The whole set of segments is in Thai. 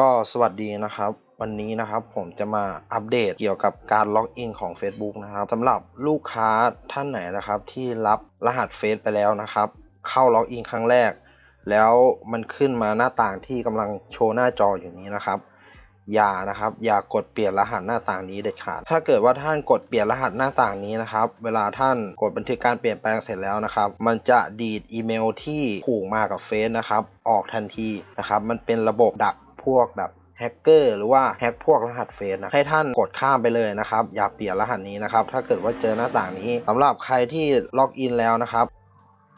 ก็สวัสดีนะครับ วันนี้นะครับผมจะมาอัปเดตเกี่ยวกับการล็อกอินของ Facebook นะครับสำหรับลูกค้าท่านไหนนะครับ ที่รับรหัสเฟซไปแล้วนะครับ เข้าล็อกอินครั้งแรก แล้วมันขึ้นมาหน้าต่างที่กำลังโชว์หน้าจออยู่นี้นะครับ อย่านะครับ อย่ากดเปลี่ยนรหัสหน้าต่างนี้เด็ดขาด ถ้าเกิดว่าท่านกดเปลี่ยนรหัสหน้าต่างนี้นะครับ เวลาท่านกดบันทึกการเปลี่ยนแปลงเสร็จแล้วนะครับ มันจะดีดอีเมลที่ผูกมากับเฟซนะครับ ออกทันทีนะครับ มันเป็นระบบดัก พวกแบบแฮกเกอร์หรือว่าแฮกพวกรหัสเฟซนะให้ท่านกดข้ามไปเลยนะครับ อย่าเปลี่ยนรหัสนี้นะครับ ถ้าเกิดว่าเจอหน้าต่างนี้สำหรับใครที่ล็อกอินแล้วนะครับ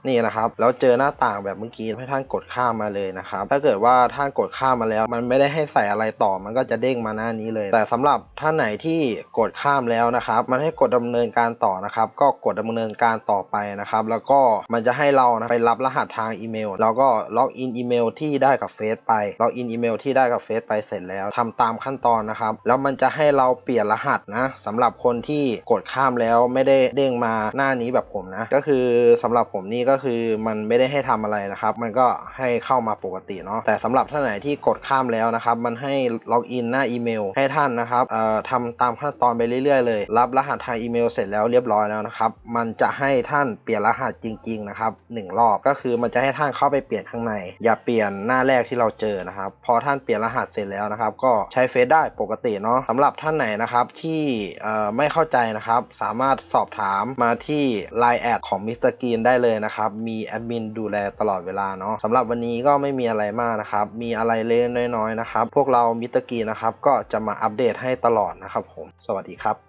นี่นะครับแล้วเจอหน้าต่างแบบเมื่อกี้ให้ท่านกดข้ามมาเลยนะครับถ้าเกิดว่าท่านกดข้ามมาแล้ว มันไม่ได้ให้ใส่อะไรต่อมันก็จะเด้งมาหน้านี้เลย แต่สำหรับท่านไหนที่กดข้ามแล้วนะครับ มันให้กดดำเนินการต่อนะครับ ก็กดดำเนินการต่อไปนะครับ แล้วก็มันจะให้เรานะไปรับรหัสทางอีเมลแล้วก็ล็อกอินอีเมลที่ได้กับเฟซไปล็อกอินอีเมลที่ได้กับเฟซไปเสร็จแล้วทำตามขั้นตอนนะครับ แล้วมันจะให้เราเปลี่ยนรหัสนะสำหรับคนที่กดข้ามแล้วไม่ได้เด้งมาหน้านี้แบบผมนะก็คือสำหรับผมนี่ก็คือมันไม่ได้ให้ทำอะไรนะครับ มันก็ให้เข้ามาปกติเนาะแต่สำหรับท่านไหนที่กดข้ามแล้วนะครับ มันให้ล็อกอินหน้าอีเมล ให้ท่านนะครับเอ่อทำตามขั้นตอนไปเรื่อยๆเลย รับรหัสทางอีเมลเสร็จแล้วเรียบร้อยแล้วนะครับ มันจะให้ท่านเปลี่ยนรหัสจริง ๆ นะครับหนึ่งรอบก็คือมันจะให้ท่านเข้าไปเปลี่ยนข้างใน อย่าเปลี่ยนหน้าแรกที่เราเจอนะครับพอท่านเปลี่ยนรหัสเสร็จแล้วนะครับ ก็ใช้เฟซได้ปกติเนาะสำหรับท่านไหนนะครับที่เอ่อไม่เข้าใจนะครับ สามารถสอบถามมาที่ Line แอดของมิสเตอร์กรีนได้เลยนะครับมีแอดมินดูแลตลอดเวลาเนาะสำหรับวันนี้ก็ไม่มีอะไรมากนะครับ มีอะไรเล็กน้อยๆนะครับ พวกเรามิตรกีนะครับ ก็จะมาอัปเดตให้ตลอดนะครับผม สวัสดีครับ